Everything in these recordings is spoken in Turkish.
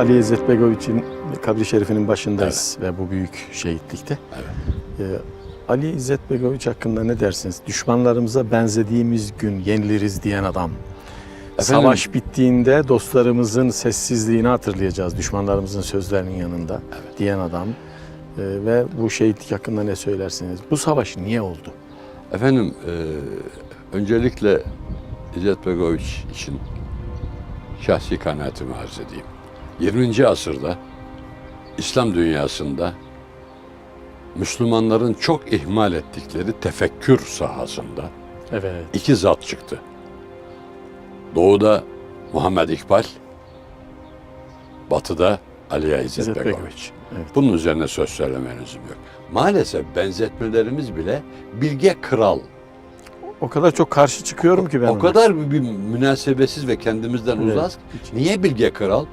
Ali İzzet Begoviç'in kabri şerifinin başındayız ve bu büyük şehitlikte. Evet. Ee, Ali İzzet Begoviç hakkında ne dersiniz? Düşmanlarımıza benzediğimiz gün yeniliriz diyen adam. Efendim? Savaş bittiğinde dostlarımızın sessizliğini hatırlayacağız düşmanlarımızın sözlerinin yanında diyen adam. Ee, ve bu şehitlik hakkında ne söylersiniz? Bu savaş niye oldu? Efendim, e, öncelikle İzzet Begoviç için şahsi kanaatimi arz edeyim. 20. asırda İslam dünyasında Müslümanların çok ihmal ettikleri tefekkür sahasında Evet. iki zat çıktı. Doğuda Muhammed İkbal, Batı'da Ali İzzet İzzet Begoviç. Begoviç, evet. Bunun üzerine söz söyleme lüzum yok. Maalesef benzetmelerimiz bile Bilge Kral. O kadar çok karşı çıkıyorum ki ben o ona. kadar bir münasebetsiz ve kendimizden Evet. uzak. Niye Bilge Kral?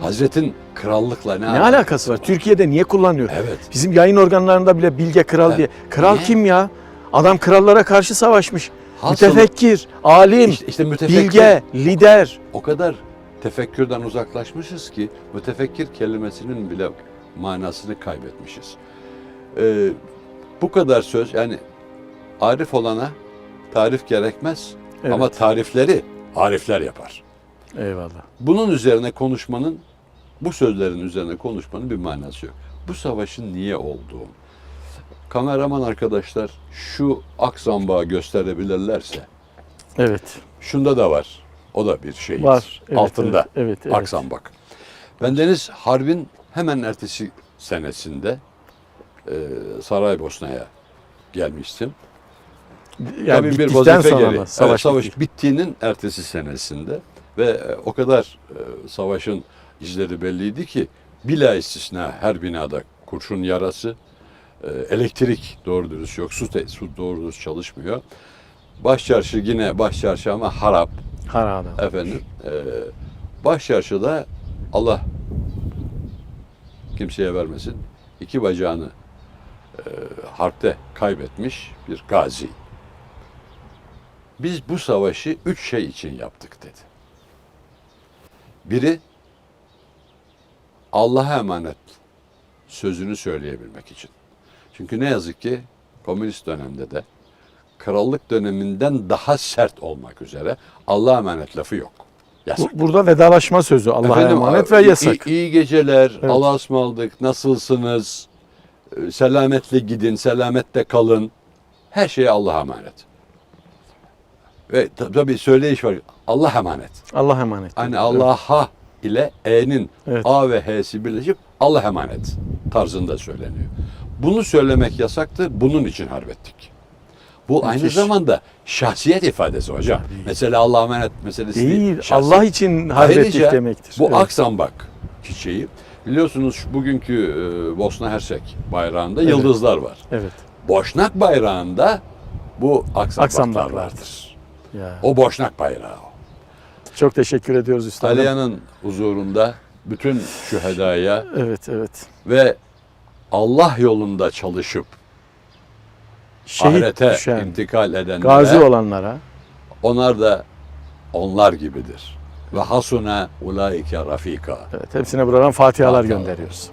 Hazretin krallıkla ne, Ne alakası var? Türkiye'de niye kullanıyor? Evet. Bizim yayın organlarında bile Bilge Kral Evet. diye. Kral Niye? kim ya? Adam krallara karşı savaşmış. Hasılı- Mütefekkir, alim, İşte, işte mütefekkir. bilge, lider. O kadar tefekkürden uzaklaşmışız ki mütefekkir kelimesinin bile manasını kaybetmişiz. Ee, bu kadar söz yani arif olana tarif gerekmez Evet. ama tarifleri arifler yapar. Eyvallah. Bunun üzerine konuşmanın, bu sözlerin üzerine konuşmanın bir manası yok. Bu savaşın niye olduğu. Kameraman arkadaşlar şu aksambağı gösterebilirlerse, Evet. şunda da var. O da bir şey. Var. Evet, Altında. Evet, evet, evet. Aksambak. Ben Deniz Harbin hemen ertesi senesinde e, Saraybosna'ya gelmiştim. Yani bir vazife sonra gereği. Savaş, Evet, savaş bitti. bittiğinin ertesi senesinde ve e, o kadar e, savaşın izleri belliydi ki bila istisna her binada kurşun yarası, e, elektrik doğru dürüst yok, su, te- su doğru dürüst çalışmıyor. Başçarşı yine başçarşı ama harap Harada. efendim. E, başçarşıda Allah kimseye vermesin iki bacağını e, harpte kaybetmiş bir gazi. Biz bu savaşı üç şey için yaptık dedi. Biri Allah'a emanet sözünü söyleyebilmek için. Çünkü ne yazık ki komünist dönemde de krallık döneminden daha sert olmak üzere Allah'a emanet lafı yok. Yasak. Bu- Burada vedalaşma sözü. Allah'a emanet ve iyi- yasak. İyi, geceler, Evet. Allah'a ısmarladık, nasılsınız, Ee, selametle gidin, selamette kalın. Her şey Allah'a emanet. Ve tab- tabii söyleyiş var, Allah emanet. Allah emanet. Hani Allah'a ile E'nin Evet. A ve H'si birleşip Allah emanet tarzında söyleniyor. Bunu söylemek yasaktı, bunun için harbettik. Bu aynı Müthiş. zamanda şahsiyet ifadesi hocam. Mesela Allah'a emanet meselesi değil. Değil. şahsiyet. Allah için harbettik Ayrıca demektir. Bu Evet. Aksambak çiçeği. Biliyorsunuz bugünkü e, Bosna Hersek bayrağında Evet. yıldızlar var. Evet. Boşnak bayrağında bu aksambaklar Aksambak vardır. Ya. O boşnak bayrağı. o. Çok teşekkür ediyoruz üstadım. Talya'nın huzurunda bütün şühedaya Evet, evet. ve Allah yolunda çalışıp Şehit ahirete düşen, intikal edenlere gazi olanlara onlar da onlar gibidir. Ve hasuna ulaike rafika. evet, hepsine buradan fatihalar Fatihalar. gönderiyoruz.